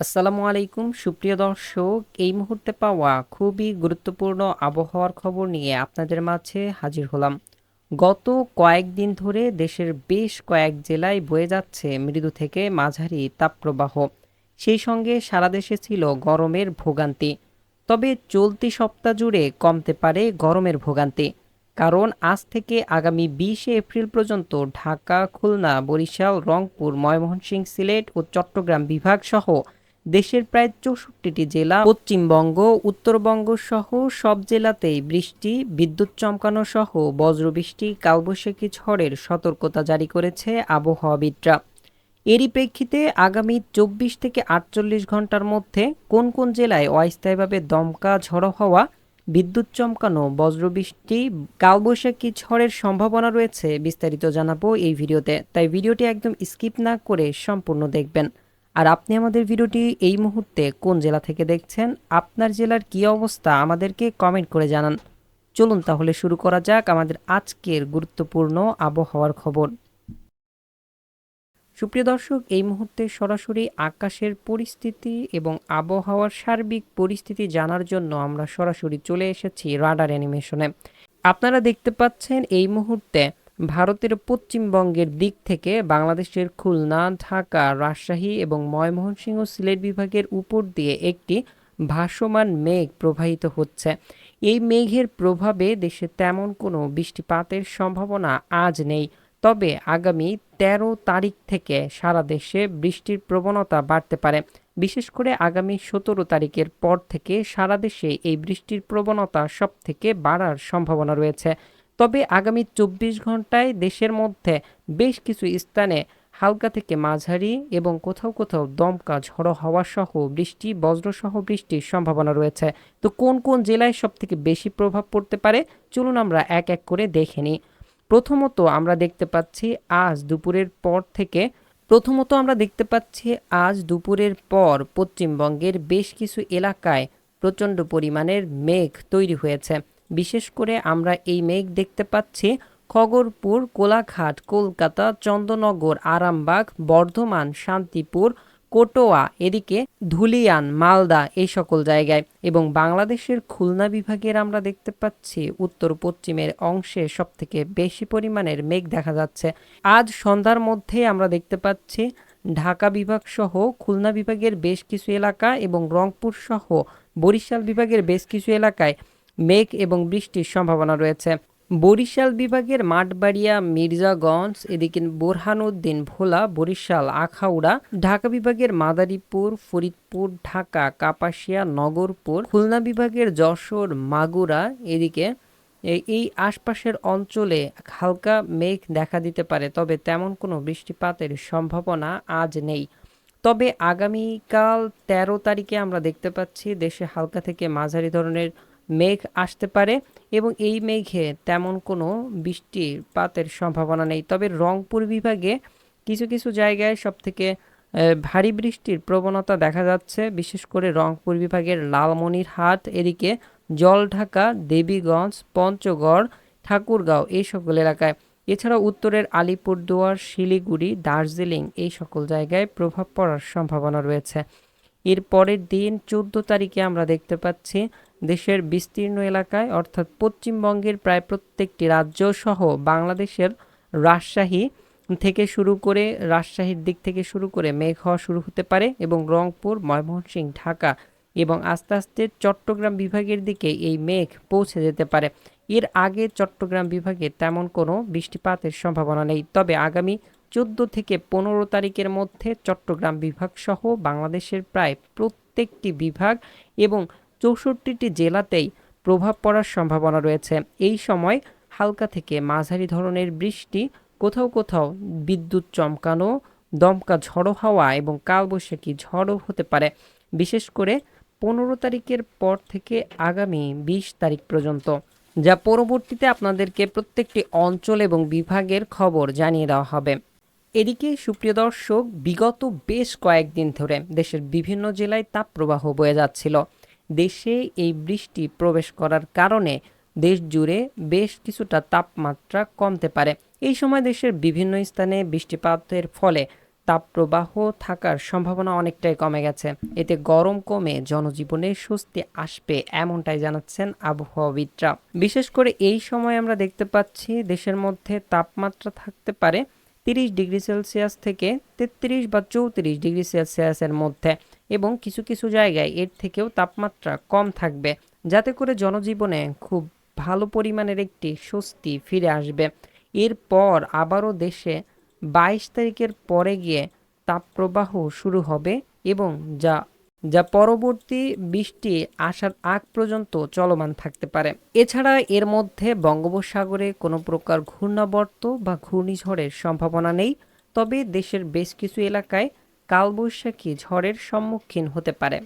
আসসালামু আলাইকুম। সুপ্রিয় দর্শক, এই মুহূর্তে পাওয়া খুবই গুরুত্বপূর্ণ আবহাওয়ার খবর নিয়ে আপনাদের মাঝে হাজির হলাম। গত কয়েকদিন ধরে দেশের বেশ কয়েক জেলায় বয়ে যাচ্ছে মৃদু থেকে মাঝারি তাপপ্রবাহ। সেই সঙ্গে সারা দেশে ছিল গরমের ভোগান্তি। তবে চলতি সপ্তাহ জুড়ে কমতে পারে গরমের ভোগান্তি। কারণ আজ থেকে আগামী বিশে এপ্রিল পর্যন্ত ঢাকা, খুলনা, বরিশাল, রংপুর, ময়মনসিংহ, সিলেট ও চট্টগ্রাম বিভাগ সহ দেশের প্রায় চৌষট্টিটি জেলা, পশ্চিমবঙ্গ, উত্তরবঙ্গ সহ সব জেলাতেই বৃষ্টি, বিদ্যুৎ চমকানো সহ বজ্রবৃষ্টি, কালবৈশাখী ঝড়ের সতর্কতা জারি করেছে আবহাওয়াবিদরা। এরই প্রেক্ষিতে আগামী চব্বিশ থেকে আটচল্লিশ ঘণ্টার মধ্যে কোন কোন জেলায় অস্থায়ীভাবে দমকা ঝড়ো হওয়া, বিদ্যুৎ চমকানো বজ্রবৃষ্টি, কালবৈশাখী ঝড়ের সম্ভাবনা রয়েছে বিস্তারিত জানাব এই ভিডিওতে। তাই ভিডিওটি একদম স্কিপ না করে সম্পূর্ণ দেখবেন। আর আপনি আমাদের ভিডিওটি এই মুহূর্তে কোন জেলা থেকে দেখছেন, আপনার জেলার কী অবস্থা আমাদেরকে কমেন্ট করে জানান। চলুন তাহলে শুরু করা যাক আমাদের আজকের গুরুত্বপূর্ণ আবহাওয়ার খবর। সুপ্রিয় দর্শক, এই মুহূর্তে সরাসরি আকাশের পরিস্থিতি এবং আবহাওয়ার সার্বিক পরিস্থিতি জানার জন্য আমরা সরাসরি চলে এসেছি রাডার অ্যানিমেশনে। আপনারা দেখতে পাচ্ছেন এই মুহূর্তে ভারতের পশ্চিমবঙ্গের দিক থেকে বাংলাদেশের খুলনা, ঢাকা, রাজশাহী এবং ময়মনসিংহ সিলেট বিভাগের উপর দিয়ে একটি ভাসমান মেঘ প্রবাহিত হচ্ছে। এই মেঘের প্রভাবে দেশে তেমন কোনো বৃষ্টিপাতের সম্ভাবনা আজ নেই। তবে আগামী ১৩ তারিখ থেকে সারা দেশে বৃষ্টির প্রবণতা বাড়তে পারে। বিশেষ করে আগামী সতেরো তারিখের পর থেকে সারা দেশে এই বৃষ্টির প্রবণতা সব থেকে বাড়ার সম্ভাবনা রয়েছে। তবে আগামী চব্বিশ ঘন্টায় দেশের মধ্যে বেশ কিছু স্থানে হালকা থেকে মাঝারি এবং কোথাও কোথাও দমকা ঝড়ো হাওয়া সহ বৃষ্টি, বজ্রসহ বৃষ্টির সম্ভাবনা রয়েছে। তো কোন কোন জেলায় সব থেকে বেশি প্রভাব পড়তে পারে? চলুন আমরা এক এক করে দেখে নিই। প্রথমত আমরা দেখতে পাচ্ছি আজ দুপুরের পর থেকে, প্রথমত আমরা দেখতে পাচ্ছি আজ দুপুরের পর পশ্চিমবঙ্গের বেশ কিছু এলাকায় প্রচণ্ড পরিমাণের মেঘ তৈরি হয়েছে। বিশেষ করে আমরা এই মেঘ দেখতে পাচ্ছি খগরপুর, কোলাঘাট, কলকাতা, চন্দননগর, আরামবাগ, বর্ধমান, শান্তিপুর, কোটোয়া, এদিকে ধুলিয়ান, মালদা এই সকল জায়গায় এবং বাংলাদেশের খুলনা বিভাগের আমরা দেখতে পাচ্ছি উত্তর পশ্চিমের অংশে সবথেকে বেশি পরিমাণের মেঘ দেখা যাচ্ছে। আজ সন্ধ্যার মধ্যে আমরা দেখতে পাচ্ছি ঢাকা বিভাগ সহ খুলনা বিভাগের বেশ কিছু এলাকা এবং রংপুর সহ বরিশাল বিভাগের বেশ কিছু এলাকায় মেঘ এবং বৃষ্টির সম্ভাবনা রয়েছে। বরিশাল বিভাগের মাঠবাড়িয়া, মির্জাগঞ্জ, এদিকে বোরহানুদ্দিন ভোলা, বরিশাল, আখাউড়া, ঢাকা বিভাগের মাদারীপুর, ফরিদপুর, ঢাকা, কাপাসিয়া, নগরপুর, খুলনা বিভাগের যশোর, মাগুরা, এদিকে এই আশপাশের অঞ্চলে হালকা মেঘ দেখা দিতে পারে, তবে তেমন কোনো বৃষ্টিপাতের সম্ভাবনা আজ নেই। তবে আগামীকাল ১৩ তারিখে আমরা দেখতে পাচ্ছি, দেশে হালকা থেকে মাঝারি ধরনের মেঘ আসতে পারে এবং এই মেঘে তেমন কোনো বৃষ্টিপাতের সম্ভাবনা নেই। তবে রংপুর বিভাগে কিছু কিছু জায়গায় সবথেকে ভারী বৃষ্টির প্রবণতা দেখা যাচ্ছে। বিশেষ করে রংপুর বিভাগের লালমনিরহাট, এদিকে জলঢাকা, দেবীগঞ্জ, পঞ্চগড়, ঠাকুরগাঁও এই সকল এলাকায়। এছাড়া উত্তরের আলিপুরদুয়ার, শিলিগুড়ি, দার্জিলিং এই সকল জায়গায় প্রভাব পড়ার সম্ভাবনা রয়েছে। এর পরের দিন চোদ্দ তারিখে আমরা দেখতে পাচ্ছি দেশের বিস্তীর্ণ এলাকায়, অর্থাৎ পশ্চিমবঙ্গের প্রায় প্রত্যেকটি রাজ্য সহ বাংলাদেশের রাজশাহী থেকে শুরু করে, রাজশাহীর দিক থেকে শুরু করে মেঘ হওয়া শুরু হতে পারে এবং রংপুর, ময়মনসিংহ, ঢাকা এবং আস্তে আস্তে চট্টগ্রাম বিভাগের দিকে এই মেঘ পৌঁছে যেতে পারে। এর আগে চট্টগ্রাম বিভাগে তেমন কোনো বৃষ্টিপাতের সম্ভাবনা নেই। তবে আগামী চোদ্দ থেকে পনেরো তারিখের মধ্যে চট্টগ্রাম বিভাগ সহ বাংলাদেশের প্রায় প্রত্যেকটি বিভাগ এবং চৌষট্টিটি জেলাতেই প্রভাব পড়ার সম্ভাবনা রয়েছে। এই সময় হালকা থেকে মাঝারি ধরনের বৃষ্টি, কোথাও কোথাও বিদ্যুৎ চমকানো, দমকা ঝড়ো হাওয়া এবং কালবৈশাখী ঝড়ও হতে পারে। বিশেষ করে পনেরো তারিখের পর থেকে আগামী বিশ তারিখ পর্যন্ত। যা পরবর্তীতে আপনাদেরকে প্রত্যেকটি অঞ্চল এবং বিভাগের খবর জানিয়ে দেওয়া হবে। এদিকে সুপ্রিয় দর্শক, বিগত বেশ কয়েকদিন ধরে দেশের বিভিন্ন জেলায় তাপপ্রবাহ বয়ে যাচ্ছিল। দেশে এই বৃষ্টি প্রবেশ করার কারণে দেশ জুড়ে বেশ কিছুটা তাপমাত্রা কমতে পারে। এই সময় দেশের বিভিন্ন স্থানে বৃষ্টিপাতের ফলে তাপপ্রবাহ থাকার সম্ভাবনা অনেকটাই কমে গেছে। এতে গরম কমে জনজীবনে স্বস্তি আসবে এমনটাই জানাচ্ছেন আবহাওয়াবিদরা। বিশেষ করে এই সময় আমরা দেখতে পাচ্ছি দেশের মধ্যে তাপমাত্রা থাকতে পারে তিরিশ ডিগ্রি সেলসিয়াস থেকে তেত্রিশ বা চৌত্রিশ ডিগ্রি সেলসিয়াসের মধ্যে এবং কিছু কিছু জায়গায় এর থেকেও তাপমাত্রা কম থাকবে। যাতে করে জনজীবনে খুব ভালো পরিমাণের একটি স্বস্তি ফিরে আসবে। এরপর আবারও দেশে বাইশ তারিখের পরে গিয়ে তাপপ্রবাহ শুরু হবে এবং যা যা পরবর্তী বৃষ্টি আসার আগ পর্যন্ত চলমান থাকতে পারে। এছাড়া এর মধ্যে বঙ্গোপসাগরে কোনো প্রকার ঘূর্ণাবর্ত বা ঘূর্ণিঝড়ের সম্ভাবনা নেই, তবে দেশের বেশ কিছু এলাকায় কালবৈশাখী ঝড়ের সম্মুখীন হতে পারে।